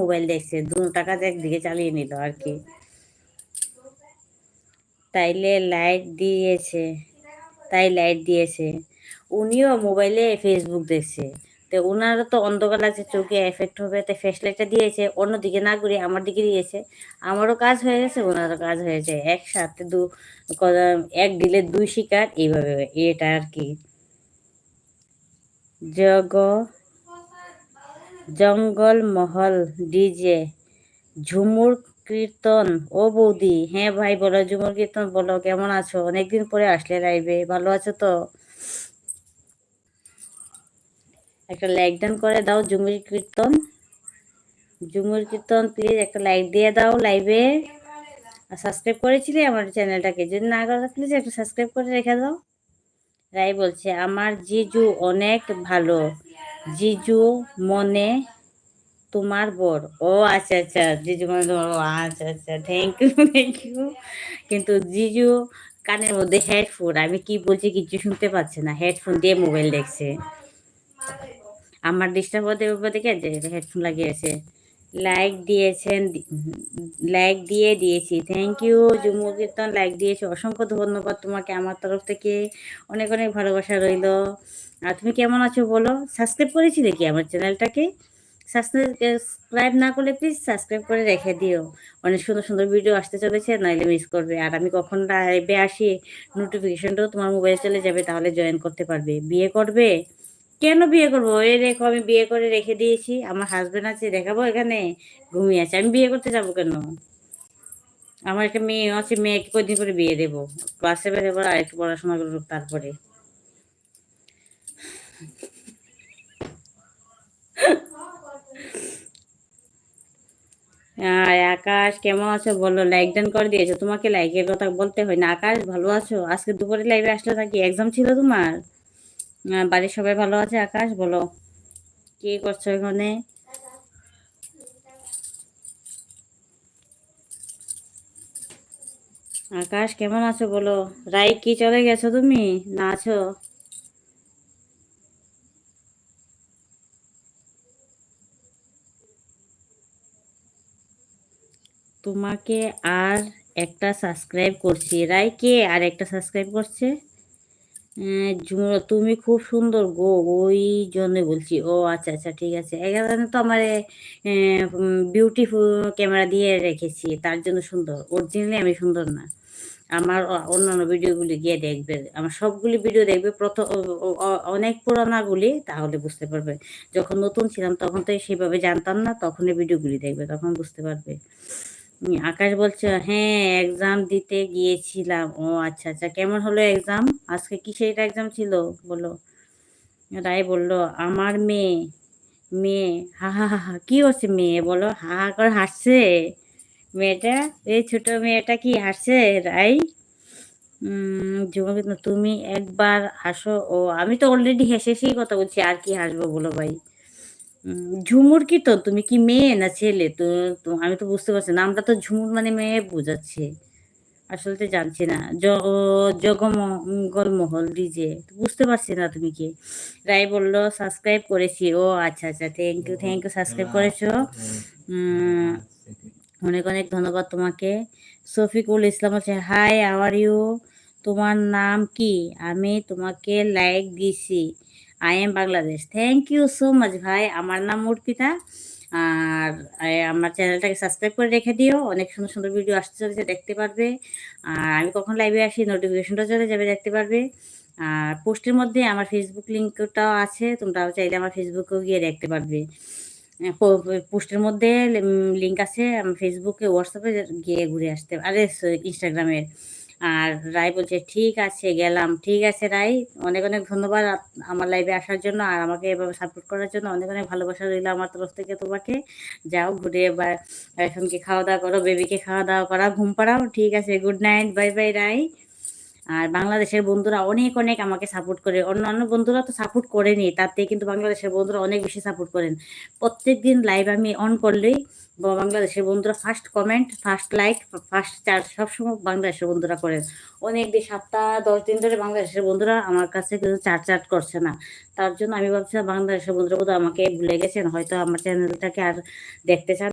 Mobile দেখছে, দু টাকা একদিকে চালিয়ে নিল আর কি। তাইলে লাইট দিয়েছে, তাই লাইট দিয়েছে। উনিও মোবাইলে ফেসবুক দেখছে। তো ওনারও তো অন্ধকার লাগছে, চোখে এফেক্ট হবে তাই ফ্যাশ লাইটটা দিয়েছে। অন্যদিকে না ঘুরে আমার দিকে দিয়েছে। আমারও কাজ হয়ে গেছে ওনারও কাজ হয়েছে একসাথে দু এক দিলে দুই শিকার, এইভাবে, এটা আর কি। জগ জঙ্গল মহল ডিজে ঝুমুর কীর্তন ও বৌদি হ্যাঁ ভাই, বলো ঝুমুর কীর্তন বলো, কেমন আছো? অনেকদিন পরে আসলে লাইভে, ভালো আছো তো? একটা লাইক ডান করে দাও ঝুমুর কীর্তন ঝুমুর কীর্তন প্লিজ একটা লাইক দিয়ে দাও লাইভে। আর সাবস্ক্রাইব করেছিলে আমার চ্যানেলটাকে? যদি না করে প্লিজ একটা সাবস্ক্রাইব করে রেখে দাও। রাই বলছে, আমার জিজু অনেক ভালো। জিজু মনে তোমার বর। ও আচ্ছা আচ্ছা জিজু মনে তোমার আচ্ছা আচ্ছা থ্যাংক ইউ থ্যাংক ইউ কিন্তু জিজু কানের মধ্যে হেডফোন আমি কি বলছি কিছু শুনতে পাচ্ছে না। হেডফোন দিয়ে মোবাইল দেখছে। আমার ডিস্টার্ব হতে দেখে হেডফোন লাগিয়েছে লাইক দিয়েছেন লাইক দিয়ে দিয়েছি। Thank you Jhumu Kirtan. Like দিয়েছি। অসংখ্য ধন্যবাদ তোমাকে। আমার তরফ থেকে অনেক অনেক ভালোবাসা রইল। আর তুমি কেমন আছো বলো? সাবস্ক্রাইব করেছিলে কি আমার চ্যানেলটাকে? সাবস্ক্রাইব না করলে প্লিজ সাবস্ক্রাইব করে রেখে দিও। অনেক সুন্দর সুন্দর ভিডিও আসতে চলেছে, নাইলে মিস করবে। আর আমি কখন লাইভে আসি নোটিফিকেশনটাও তোমার মোবাইলে চলে যাবে, তাহলে জয়েন করতে পারবে। বিয়ে করবে? কেন বিয়ে করব? এই রেখো আমি বিয়ে করে রেখে দিয়েছি। আমার হাজবেন্ড আছে, দেখাবো এখানে? ঘুমিয়ে আছে। আমি বিয়ে করতে যাব কেন? আমার একটা মেয়ে আছে, মেয়েকে কদিন করে বিয়ে দেবো? ক্লাস সেভেন এবার আরেকটু পড়াশোনা করব তারপরে। আকাশ, কেমন আছো? বলো লাইক ডান করে দিয়েছ। তোমাকে লাইকের কথা বলতে হয় না। আকাশ, ভালো আছো? আজকে দুপুরে লাইভে আসলে নাকি এক্সাম ছিল তোমার? বাড়ির সবাই ভালো আছে আকাশ? বলো, কি করছ এখানে? আকাশ, কেমন আছো? বলো রাই কি চলে গেছো তুমি? না আছো? তোমাকে আর একটা সাবস্ক্রাইব করছি। রাই কে আর একটা সাবস্ক্রাইব করছে? তুমি খুব সুন্দর গো, ওই জন্য বলছি। ও আচ্ছা আচ্ছা ঠিক আছে। এখানে তো আমার বিউটিফুল ক্যামেরা দিয়ে রেখেছি, তার জন্য সুন্দর। অরিজিনালি আমি সুন্দর না। আমার অন্যান্য ভিডিওগুলি গিয়ে দেখবে। আমার সবগুলি ভিডিও দেখবে প্রথম অনেক পুরানাগুলি, তাহলে বুঝতে পারবে। যখন নতুন ছিলাম, তখন তো সেভাবে জানতাম না তখন ভিডিওগুলি দেখবে, তখন বুঝতে পারবে। আকাশ বলছে হ্যাঁ এক্সাম দিতে গিয়েছিলাম। ও আচ্ছা আচ্ছা কেমন হলো এক্সাম আজকে কিসের এক্সাম ছিল? বলো। রায় বলল, আমার মেয়ে মেয়ে, হা হা হা হা, কি হচ্ছে মেয়ে? বলো, হা হা করে হাসছে? মেয়েটা, এই ছোট মেয়েটা কি হাসছে? রাই তুমি একবার হাসো। ও, আমি তো অলরেডি হেসে হেসেই কথা বলছি, আর কি হাসবো বলো ভাই? ঝুমুর কি তো? তুমি কি মেয়ে না ছেলে? তো আমি তো বুঝতে পারছি নামটা তো ঝুমুর মানে মেয়ে বোঝাচ্ছে। আসলে তো জানছি না। জগমঙ্গল মহল ডিজে বুঝতে পারছি না তুমি কি? রাই বলল সাবস্ক্রাইব করেছি। ও আচ্ছা আচ্ছা thank you thank you subscribe করেছ। অনেক অনেক ধন্যবাদ তোমাকে। শফিকুল ইসলাম হচ্ছে হাই আওয়ার ইউ তোমার নাম কি? আমি তোমাকে লাইক দিছি। I am Bangladesh thank you so much ভাই। আমার নাম অর্পিতা আর আমার চ্যানেলটাকে সাবস্ক্রাইব করে রেখে দিও। অনেক সুন্দর সুন্দর ভিডিও আসতে চলেছে, দেখতে পারবে। আর, আমি কখন লাইভে আসি নোটিফিকেশনটা চলে যাবে, দেখতে পারবে। আর পোস্টের মধ্যে আমার ফেসবুক লিঙ্কটাও আছে। তোমরাও চাইলে আমার ফেসবুকেও গিয়ে দেখতে পারবে। পোস্টের মধ্যে লিঙ্ক আছে। ফেসবুকে হোয়াটসঅ্যাপে গিয়ে ঘুরে আসতে, আরে ইনস্টাগ্রামের আর রায় বলছে, ঠিক আছে, গেলাম। ঠিক আছে রাই অনেক অনেক ধন্যবাদ আমার লাইভে আসার জন্য আর আমাকে এভাবে সাপোর্ট করার জন্য। অনেক অনেক ভালোবাসা রইল আমার তরফ থেকে তোমাকে। যাও, ঘুরে এবার এখনকে খাওয়া দাওয়া করো বেবিকে খাওয়া দাওয়া করা, ঘুম পাড়াও। ঠিক আছে good night bye bye Rai আর বাংলাদেশের বন্ধুরা অনেক অনেক আমাকে সাপোর্ট করে। অন্যান্য বন্ধুরা তো সাপোর্ট করেনি তাতে কিন্তু বাংলাদেশের বন্ধুরা অনেক বেশি সাপোর্ট করেন। প্রত্যেক দিন লাইভ আমি অন করলেই বাংলাদেশের বন্ধুরা first comment first like first charge সবসময় বাংলাদেশের বন্ধুরা করেন অনেক দিন সপ্তাহ দশ দিন ধরে বাংলাদেশের বন্ধুরা আমার কাছে কিন্তু চার্জ চার্জ করছে না। তার জন্য আমি ভাবছিলাম বাংলাদেশের বন্ধুরা বোধহয় আমাকে ভুলে গেছেন, হয়তো আমার চ্যানেলটাকে আর দেখতে চান